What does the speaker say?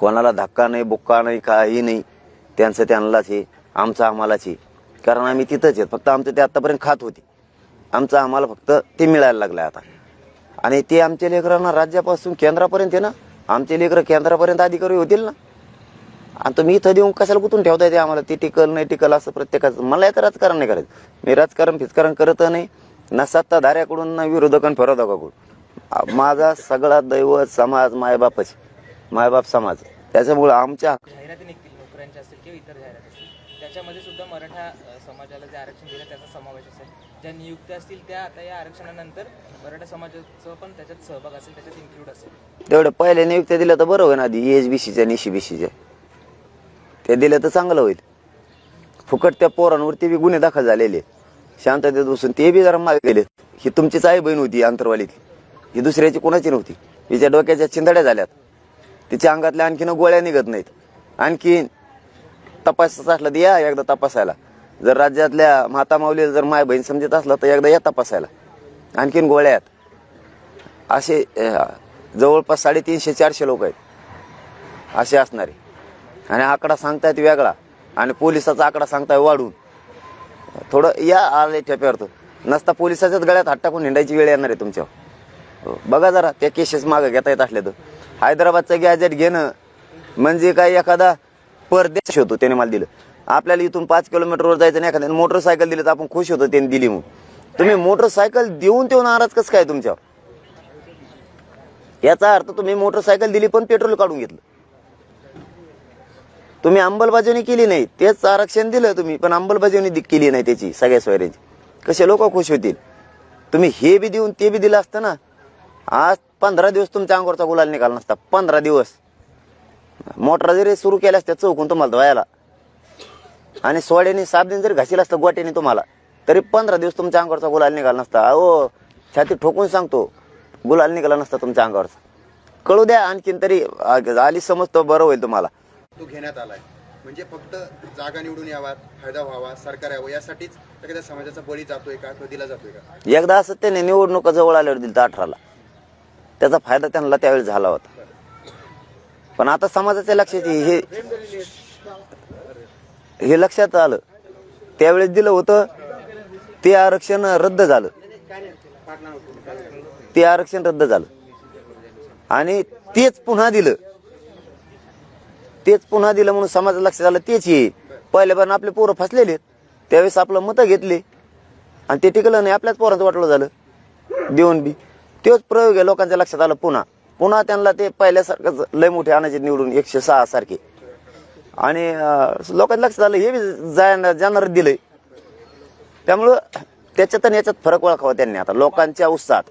कोणाला धक्का नाही बुक्का नाही काही नाही. त्यांचं त्यांनाच हे आमचं आम्हालाच आहे कारण आम्ही तिथंच आहेत. फक्त आमचं ते आत्तापर्यंत खात होते. आमचं आम्हाला फक्त ते मिळायला लागलं आता. आणि ते आमच्या लेकरांना राज्यापासून केंद्रापर्यंत आहे ना आमचे लेकरं केंद्रापर्यंत अधिकारी होतील ना. आणि तुम्ही इथं देऊन कशाला कुठून ठेवताय ते आम्हाला? ते टिकल नाही टिकल असं प्रत्येकाचं. मला याचं राजकारण नाही करायचं. मी राजकारण फिजकारण करत नाही. ना सत्ताधाऱ्याकडून ना विरोधकांना फिरोधकाकडून आ- माझा सगळा दैवत समाज मायबापच मायबाप समाज. त्याच्यामुळं आमच्या जाहिराती निघतील नोकऱ्यांच्या असतील किंवा इतर जाहिरात असतील. त्याच्यामध्ये सुद्धा मराठा अ, समाजाला जे आरक्षण दिलं त्याचा समावेश असेल. ज्या नियुक्त्या असतील त्या आता या आरक्षणानंतर मराठा समाजाचं पण त्याच्यात सहभाग असेल त्याच्यात इन्क्लूड असेल. तेवढं पहिल्या नियुक्त्या दिल्या तर बरं होईल आधी एच बी सीच्या निशी बी सीच्या. ते दिलं तर चांगलं होईल. फुकट त्या पोरांवरती बी गुन्हे दाखल झालेले. शांततेत बसून ते बी जरा मागे गेले ही तुमचीच आई बहीण होती अंतरवालीतली. ही दुसऱ्याची कोणाची नव्हती. हिच्या डोक्याच्या चिंधड्या झाल्यात. तिच्या अंगातल्या आणखीन गोळ्या निघत नाहीत. आणखीन तपासायचं असलं तर या एकदा तपासायला. जर राज्यातल्या माता माऊलीला जर माय बहीण समजत असलं तर एकदा या तपासायला. आणखीन गोळ्या आहेत. असे जवळपास साडेतीनशे चारशे लोक आहेत. असे असणारे. आणि आकडा सांगतायत वेगळा. आणि पोलिसाचा आकडा सांगताय वाढून. थोडं या आले ठेप्यावर तो नसता पोलिसाच्याच गळ्यात हात टाकून हिंडायची वेळ येणार आहे तुमच्यावर. हो, बघा जरा त्या केसेस मागं घेता येत असल्या तर. हैदराबादचं गॅजेट घेणं म्हणजे काय एखादा परदेश होतो त्याने मला दिलं. आपल्याला इथून पाच किलोमीटरवर जायचं नाही एखाद्याने. मोटरसायकल दिली तर आपण खुश होतो त्याने दिली मग तुम्ही मोटरसायकल देऊन तेव्हा नाराज कसं काय तुमच्यावर? याचा अर्थ तुम्ही मोटरसायकल दिली पण पेट्रोल काढून घेतलं. तुम्ही अंमलबजावणी केली नाही तेच आरक्षण दिलं तुम्ही पण अंमलबजावणी केली नाही त्याची सगळ्या सोयऱ्यांची. कसे लोक खुश होतील? तुम्ही हे बी देऊन ते बी दिलं असतं ना. आज पंधरा दिवस तुमच्या अंगावरचा गुलाल निघाला नसता. पंधरा दिवस. मोटर जरी सुरू केल्या असत्या चौकून तुम्हाला धुवायला. आणि सोड्याने साबण जरी घासील असतं गोट्याने तुम्हाला तरी पंधरा दिवस तुमच्या अंगावरचा गुलाल निघाला नसता. अहो छाती ठोकून सांगतो गुलाल निघाला नसता तुमच्या अंगावरचा. कळू द्या आणखीन तरी आली समजतो बरं होईल तुम्हाला. तो घेण्यात आलाय. म्हणजे फक्त जागा निवडून यावा फायदा व्हावा सरकार यावं यासाठीच एखाद्या समाजाचा बळी जातोय का दिला जातोय का? एकदा असं त्याने निवडणुका जवळ आल्यावर दिलं अठराला. त्याचा फायदा त्यांना त्यावेळी झाला होता. पण आता समाजाच्या लक्षात हे हे लक्षात आलं. त्यावेळेस दिलं होतं ते आरक्षण रद्द झालं. ते आरक्षण रद्द झालं. आणि तेच पुन्हा दिलं. तेच पुन्हा दिलं म्हणून समाजात लक्षात आलं तेच ये पहिल्यापासून आपले पोरं फसलेले त्यावेळेस आपलं मतं घेतले. आणि ते टिकलं नाही आपल्याच पोरांचं वाटलं झालं. देऊन बी. तोच प्रयोग आहे लोकांच्या लक्षात आलं पुन्हा. पुन्हा त्यांना ते पहिल्यासारखंच लय मोठे आणायचे निवडून एकशे सहा सारखे. आणि लोकांच्या लक्षात आलं हे बी जाणार जाणार दिलंय. त्यामुळं त्याच्यात आणि याच्यात फरक ओळखावा त्यांनी आता लोकांच्या उत्साहात.